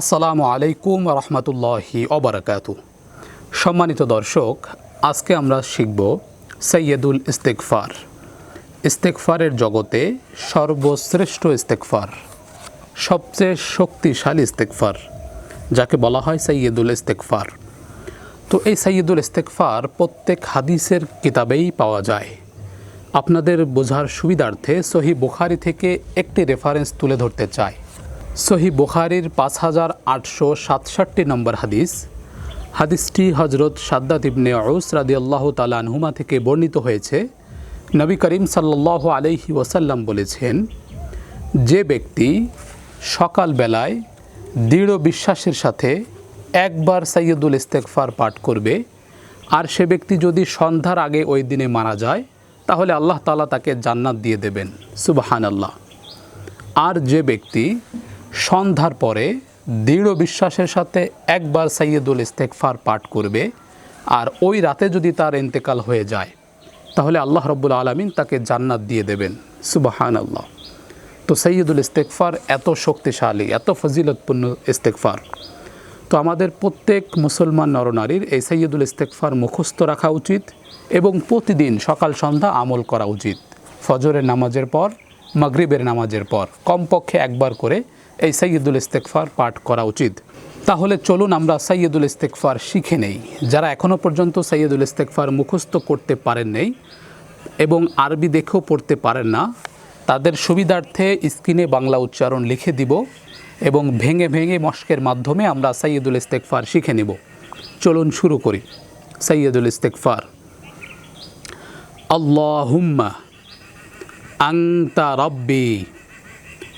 আসসালামু আলাইকুম রহমতুল্লাহি অবরাকাতু সম্মানিত দর্শক, আজকে আমরা শিখব সৈয়দুল ইস্তেকফার ইস্তেকফারের জগতে সর্বশ্রেষ্ঠ ইস্তেকফার সবচেয়ে শক্তিশালী ইস্তেকফার যাকে বলা হয় সৈয়দুল ইস্তেকফার তো এই সৈয়দুল ইস্তেকফার প্রত্যেক হাদিসের কিতাবেই পাওয়া যায়। আপনাদের বোঝার সুবিধার্থে সহি বুখারি থেকে একটি রেফারেন্স তুলে ধরতে চাই। সহি বুখারির পাঁচ হাজার আটশো সাতষট্টি নম্বর হাদিস। হাদিসটি হজরত সাদ্দাত ইবনে আউস রাদি আল্লাহ তালানহুমা থেকে বর্ণিত হয়েছে। নবী করিম সাল্লাহ আলহি ওসাল্লাম বলেছেন, যে ব্যক্তি সকালবেলায় দৃঢ় বিশ্বাসের সাথে একবার সৈয়দুল ইস্তেকফার পাঠ করবে, আর সে ব্যক্তি যদি সন্ধ্যার আগে ওই দিনে মারা যায়, তাহলে আল্লাহ তালা তাকে জান্নাত দিয়ে দেবেন। সুবাহান আল্লাহ আর যে ব্যক্তি সন্ধ্যার পরে দৃঢ় বিশ্বাসের সাথে একবার সৈয়দুল ইস্তেকফার পাঠ করবে আর ওই রাতে যদি তার ইন্তেকাল হয়ে যায়, তাহলে আল্লাহ রব্বুল আলমিন তাকে জান্নাত দিয়ে দেবেন। সুবাহান আল্লাহ তো সৈয়দুল ইস্তেকফার এত শক্তিশালী, এত ফজিলতপূর্ণ ইস্তেকফার তো আমাদের প্রত্যেক মুসলমান নরনারীর এই সৈয়দুল ইস্তেকফার মুখস্থ রাখা উচিত এবং প্রতিদিন সকাল সন্ধ্যা আমল করা উচিত। ফজরের নামাজের পর, মাগরিবের নামাজের পর, কমপক্ষে একবার করে এই সৈয়দুল ইস্তেকফার পাঠ করা উচিত। তাহলে চলুন আমরা সৈয়দুল ইস্তেকফার শিখে নেই। যারা এখনও পর্যন্ত সৈয়দুল ইস্তেকফার মুখস্থ করতে পারেন নেই এবং আরবি দেখেও পড়তে পারেন না, তাদের সুবিধার্থে স্ক্রিনে বাংলা উচ্চারণ লিখে দিব এবং ভেঙে ভেঙে মস্কের মাধ্যমে আমরা সৈয়দুল ইস্তেকফার শিখে নেব। চলুন শুরু করি। সৈয়দুল ইস্তেকফার আল্লাহুম্মা আংতা রব্বি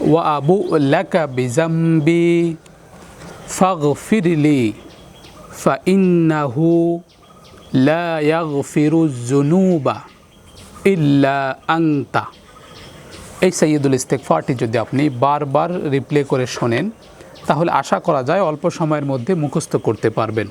ওয়া আবু লাকা বিজাম্বি ফাগফিরলি ফাইন্নাহু লা ইয়াগফিরু যুনুবা ইল্লা আংতা এই সৈয়দুল ইস্তেকফারটি যদি আপনি বারবার রিপ্লে করে শোনেন, তাহলে আশা করা যায় অল্প সময়ের মধ্যে মুখস্থ করতে পারবেন।